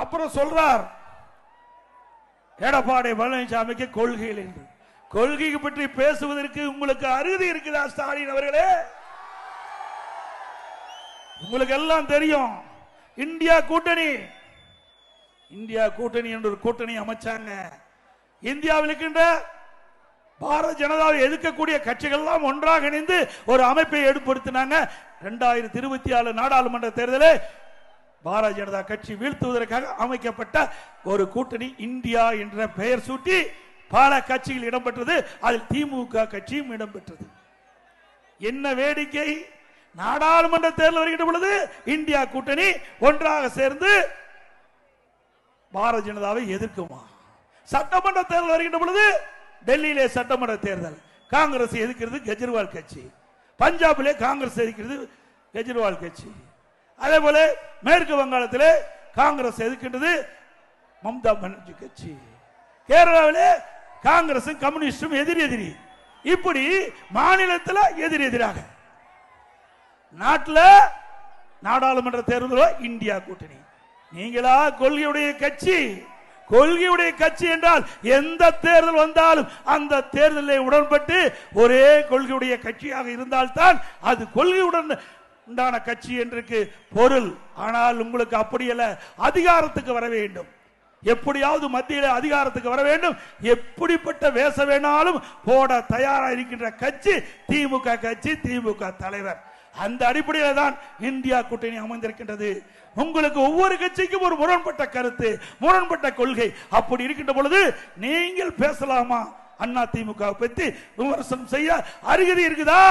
அப்புறம் சொல்றார் எடப்பாடி பழனிசாமிக்கு கொள்கைகள் என்று. கொள்கை பற்றி பேசுவதற்கு உங்களுக்கு அருதி இருக்குதா ஸ்டாலின் அவர்களே? உங்களுக்கு எல்லாம் தெரியும் இந்தியா கூட்டணி. இந்தியா கூட்டணி என்ற ஒரு கூட்டணி அமைச்சாங்க. இந்தியாவில் இருக்கின்ற பாரத ஜனதாவை எதிர்க்கக்கூடிய கட்சிகள் எல்லாம் ஒன்றாக இணைந்து ஒரு அமைப்பை ஏற்படுத்தினாங்க. இரண்டாயிரத்தி இருபத்தி ஆறு நாடாளுமன்ற தேர்தலில் பாரதிய ஜனதா கட்சி வீழ்த்துவதற்காக அமைக்கப்பட்ட ஒரு கூட்டணி இந்தியா என்ற பெயர் சூட்டி பல கட்சிகள் இடம்பெற்றது. அதில் திமுக கட்சியும் இடம்பெற்றது. என்ன வேடிக்கை? நாடாளுமன்ற தேர்தல் வருகின்ற பொழுது இந்தியா கூட்டணி ஒன்றாக சேர்ந்து பாரதிய ஜனதாவை எதிர்க்குமா? சட்டமன்ற தேர்தல் வருகின்ற பொழுது டெல்லியிலே சட்டமன்ற தேர்தல். காங்கிரஸ் எதிர்க்கிறது கெஜ்ரிவால் கட்சி. பஞ்சாபிலே காங்கிரஸ் எதிர்க்கிறது கெஜ்ரிவால் கட்சி. அதே போல மேற்கு வங்காளத்திலே காங்கிரஸ் எதிர்க்கின்றது மம்தா பானர்ஜி கட்சி. கேரளாவிலே காங்கிரசும் கம்யூனிஸ்டும் எதிர் எதிரி. இப்படி மாநிலத்தில் எதிர் எதிராக. நாட்டில் நாடாளுமன்ற தேர்தலோ இந்தியா கூட்டணி. நீங்களா கொள்கையுடைய கட்சி. கொள்கையுடைய கட்சி என்றால் எந்த தேர்தல் வந்தாலும் அந்த தேர்தலில் உடன்பட்டு ஒரே கொள்கையுடைய கட்சியாக இருந்தால்தான் அது கொள்கையுடன் உண்டான கட்சி என்றுக்கு பொருள். ஆனால் உங்களுக்கு அப்படியல்ல அதிகாரத்துக்கு வர வேண்டும். எப்படியாவது மத்தியில் அதிகாரத்துக்கு வர வேண்டும். எப்படிப்பட்ட வேச வேணாலும் போட தயாரா இருக்கின்ற கட்சி திமுக கட்சி திமுக தலைவர். அந்த அடிப்படையில் தான் இந்தியா கூட்டணி அமைந்திருக்கின்றது. உங்களுக்கு ஒவ்வொரு கட்சிக்கும் ஒரு முரண்பட்ட கருத்து முரண்பட்ட கொள்கை. அப்படி இருக்கின்ற பொழுது நீங்கள் பேசலாமா? அண்ணா திமுக பற்றி விமர்சனம் செய்ய அருகதி இருக்குதா?